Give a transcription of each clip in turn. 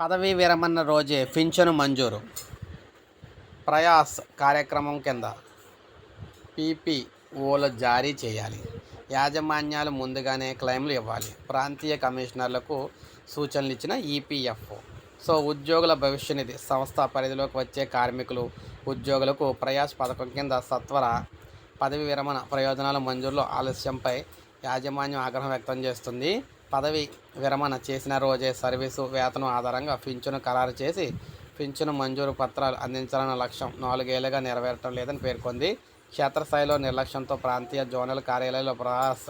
పదవీ విరమణ రోజే పింఛను మంజూరు. ప్రయాస్ కార్యక్రమం కింద పీపీఓలు జారీ చేయాలి. యాజమాన్యాలు ముందుగానే క్లెయిమ్లు ఇవ్వాలి. ప్రాంతీయ కమిషనర్లకు సూచనలు ఇచ్చిన ఈపీఎఫ్ఓ. సో ఉద్యోగుల భవిష్య నిధి సంస్థ పరిధిలోకి వచ్చే కార్మికులు ఉద్యోగులకు ప్రయాస్ పథకం కింద సత్వర పదవి విరమణ ప్రయోజనాల మంజూరులో ఆలస్యంపై యాజమాన్యం ఆగ్రహం వ్యక్తం చేస్తుంది. పదవి విరమణ చేసిన రోజే సర్వీసు వేతనం ఆధారంగా పింఛను ఖరారు చేసి పింఛను మంజూరు పత్రాలు అందించాలన్న లక్ష్యం నాలుగేళ్ళుగా నెరవేరటం లేదని పేర్కొంది. క్షేత్రస్థాయిలో నిర్లక్ష్యంతో ప్రాంతీయ జోనల్ కార్యాలయాల ప్రయాస్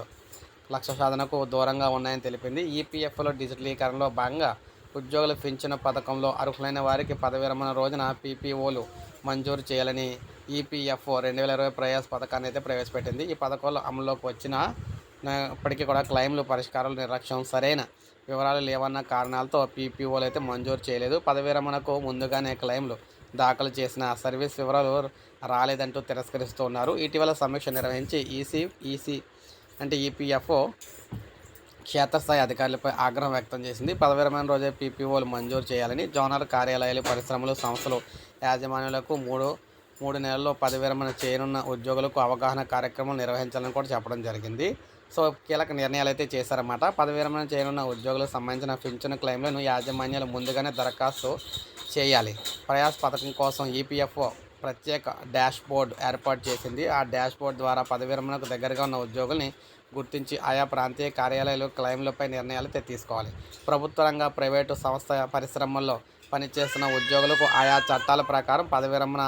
లక్ష్య సాధనకు దూరంగా ఉన్నాయని తెలిపింది. ఈపీఎఫ్లో డిజిటలీకరణలో భాగంగా ఉద్యోగుల పింఛను పథకంలో అర్హులైన వారికి పదవి విరమణ రోజున పీపీఓలు మంజూరు చేయాలని ఈపీఎఫ్ఓ రెండు వేల ఇరవై ప్రయాస్ పథకాన్ని అయితే ప్రవేశపెట్టింది. ఈ పథకంలో అమల్లోకి వచ్చిన ఇప్పటికీ కూడా క్లెయిమ్లు పరిష్కారాలు నిర్లక్ష్యం సరైన వివరాలు లేవన్న కారణాలతో పీపీఓలు అయితే మంజూరు చేయలేదు. పదవి రమణకు ముందుగానే క్లెయిమ్లు దాఖలు చేసిన సర్వీస్ వివరాలు రాలేదంటూ తిరస్కరిస్తూ ఉన్నారు. ఇటీవల సమీక్ష నిర్వహించి ఈసీ ఈసీ అంటే ఈపీఎఫ్ఓ క్షేత్రస్థాయి అధికారులపై ఆగ్రహం వ్యక్తం చేసింది. పదవిరమైన రోజే పీపీఓలు మంజూరు చేయాలని జోనల్ కార్యాలయాలు పరిశ్రమలు సంస్థలు యాజమాన్యులకు మూడు మూడు నెలల్లో పదవి విరమణ చేయనున్న ఉద్యోగులకు అవగాహన కార్యక్రమం నిర్వహించాలని కూడా చెప్పడం జరిగింది. సో కీలక నిర్ణయాలు అయితే చేశారన్నమాట. పదవి విరమణ చేయనున్న ఉద్యోగులకు సంబంధించిన పింఛను క్లెయిమ్లను యాజమాన్యాలు ముందుగానే దరఖాస్తు చేయాలి. ప్రయాస్ పథకం కోసం ఈపీఎఫ్ఓ ప్రత్యేక డాష్ బోర్డు ఏర్పాటు చేసింది. ఆ డాష్ బోర్డు ద్వారా పదవి విరమణకు దగ్గరగా ఉన్న ఉద్యోగుల్ని గుర్తించి ఆయా ప్రాంతీయ కార్యాలయాలు క్లెయిమ్లపై నిర్ణయాలు అయితే తీసుకోవాలి. ప్రభుత్వ రంగ ప్రైవేటు సంస్థ పరిశ్రమల్లో పనిచేస్తున్న ఉద్యోగులకు ఆయా చట్టాల ప్రకారం పదవి విరమణ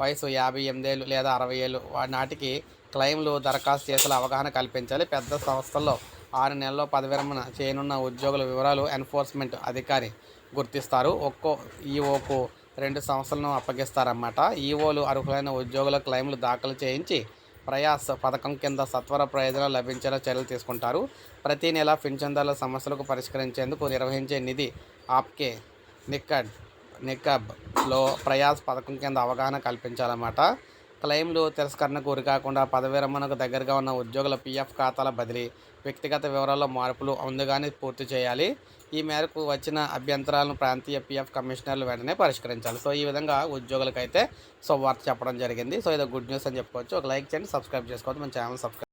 వయసు యాభై ఎనిమిదేళ్ళు లేదా అరవై ఏళ్ళు నాటికి క్లెయిమ్లు దరఖాస్తు చేసేలా అవగాహన కల్పించాలి. పెద్ద సంస్థల్లో ఆరు నెలల్లో పదవిరమణ చేయనున్న ఉద్యోగుల వివరాలు ఎన్ఫోర్స్మెంట్ అధికారి గుర్తిస్తారు. ఒక్కో ఈఓకు రెండు సంస్థలను అప్పగిస్తారన్నమాట. ఈఓలు అర్హులైన ఉద్యోగుల క్లెయిమ్లు దాఖలు చేయించి ప్రయాస్ పథకం కింద సత్వర ప్రయోజనాలు లభించేలా చర్యలు తీసుకుంటారు. ప్రతి నెల పింఛన్దారుల సమస్యలకు పరిష్కరించేందుకు నిర్వహించే నిధి ఆప్కే నిక్కడ్ నికబ్లో ప్రయాస్ పథకం కింద అవగాహన కల్పించాలన్నమాట. క్లెయిమ్లు తిరస్కరణకు గురి కాకుండా పదవి విరమణకు దగ్గరగా ఉన్న ఉద్యోగుల పీఎఫ్ ఖాతాల బదిలీ వ్యక్తిగత వివరాల్లో మార్పులు ముందుగానే పూర్తి చేయాలి. ఈ మేరకు వచ్చిన అభ్యంతరాలను ప్రాంతీయ పీఎఫ్ కమిషనర్లు వెంటనే పరిష్కరించాలి. సో ఈ విధంగా ఉద్యోగులకైతే సో వార్త చెప్పడం జరిగింది. సో ఇది గుడ్ న్యూస్ అని చెప్పుకోవచ్చు. ఒక లైక్ చేయండి సబ్స్క్రైబ్ చేసుకోవచ్చు మన ఛానల్ సబ్స్క్రైబ్